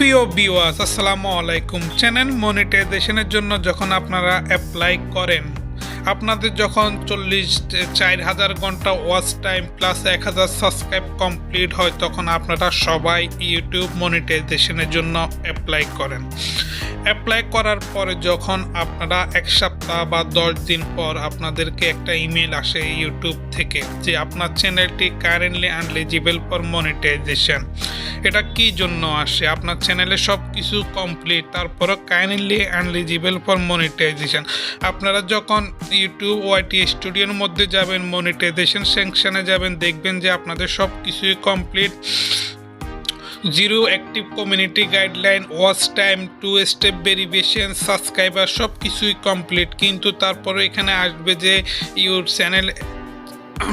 প্রিয় ভিউয়ার্স আসসালামু আলাইকুম। চ্যানেল মনিটাইজেশনের জন্য যখন আপনারা অ্যাপ্লাই করেন, আপনাদের যখন চল্লিশ চার হাজার ঘণ্টা ওয়াচ টাইম প্লাস এক হাজার সাবস্ক্রাইব কমপ্লিট হয়, তখন আপনারা সবাই ইউটিউব মনিটাইজেশনের জন্য অ্যাপ্লাই করেন। অ্যাপ্লাই করার পরে যখন আপনারা এক সপ্তাহ বা দশ দিন পর আপনাদেরকে একটা ইমেল আসে ইউটিউব থেকে যে আপনার চ্যানেলটি কারেন্টলি আনলিজিবল ফর মনিটাইজেশন এটা কি জন্য আসে? আপনার চ্যানেলে সব কিছু কমপ্লিট তারপরও কাইন্ডলি আনলিজিবল ফর মনিটাইজেশন আপনারা যখন ইউটিউব ওয়াইটি স্টুডিওর মধ্যে যাবেন মনিটাইজেশন সেকশনে যাবেন, দেখবেন যে আপনাদের সব কিছুই complete zero active community guideline watch time two step verification subscriber সব কিছুই কমপ্লিট কিন্তু তারপরে এখানে আসবে যে ইউর চ্যানেল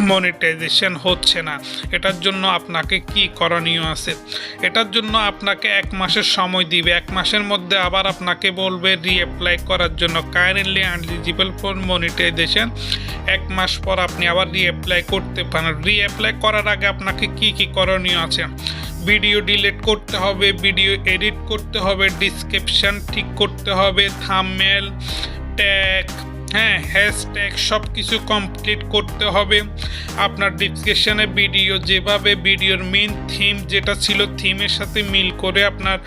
মনিটাইজেশন হচ্ছে না। এটার জন্য আপনাকে কি করণীয় আছে? এটার জন্য আপনাকে এক মাসের সময় দিবে। এক মাসের মধ্যে আবার আপনাকে বলবে রিঅ্যাপ্লাই করার জন্য। কারেন্টলি আনলিজিবল ফর মনিটাইজেশন এক মাস পর আপনি আবার রিঅ্যাপ্লাই করতে পারেন। রিঅ্যাপ্লাই করার আগে আপনাকে কি কি করণীয় আছে? ভিডিও ডিলিট করতে হবে ভিডিও এডিট করতে হবে ডিসক্রিপশন ঠিক করতে হবে থামমেল ট্যাগ হ্যাঁ হ্যাশট্যাগ সব কিছু কমপ্লিট করতে হবে। আপনার ডিসক্রিপশানে ভিডিও যেভাবে ভিডিওর মেন থিম যেটা ছিল থিমের সাথে মিল করে আপনার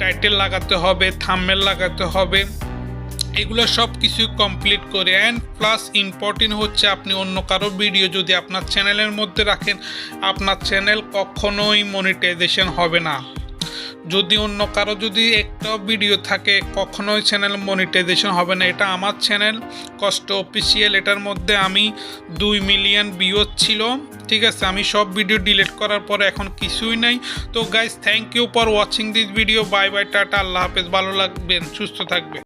টাইটেল লাগাতে হবে থামমেল লাগাতে হবে। এগুলো সব কিছু কমপ্লিট করে। অ্যান্ড প্লাস ইম্পর্টেন্ট হচ্ছে আপনি অন্য কারও ভিডিও যদি আপনার চ্যানেলের মধ্যে রাখেন, আপনার চ্যানেল কখনোই মনিটাইজেশন হবে না। যদি অন্য কারও যদি একটা ভিডিও থাকে, কখনোই চ্যানেল মনিটাইজেশন হবে না। এটা আমার চ্যানেল কষ্ট অফিসিয়াল এটার মধ্যে আমি দুই মিলিয়ন ভিউজ ছিল, ঠিক আছে? আমি সব ভিডিও ডিলিট করার পরে এখন কিছুই নাই। তো guys thank you for watching this video bye bye tata, আল্লাহ হাফেজ। ভালো লাগবেন, সুস্থ থাকবে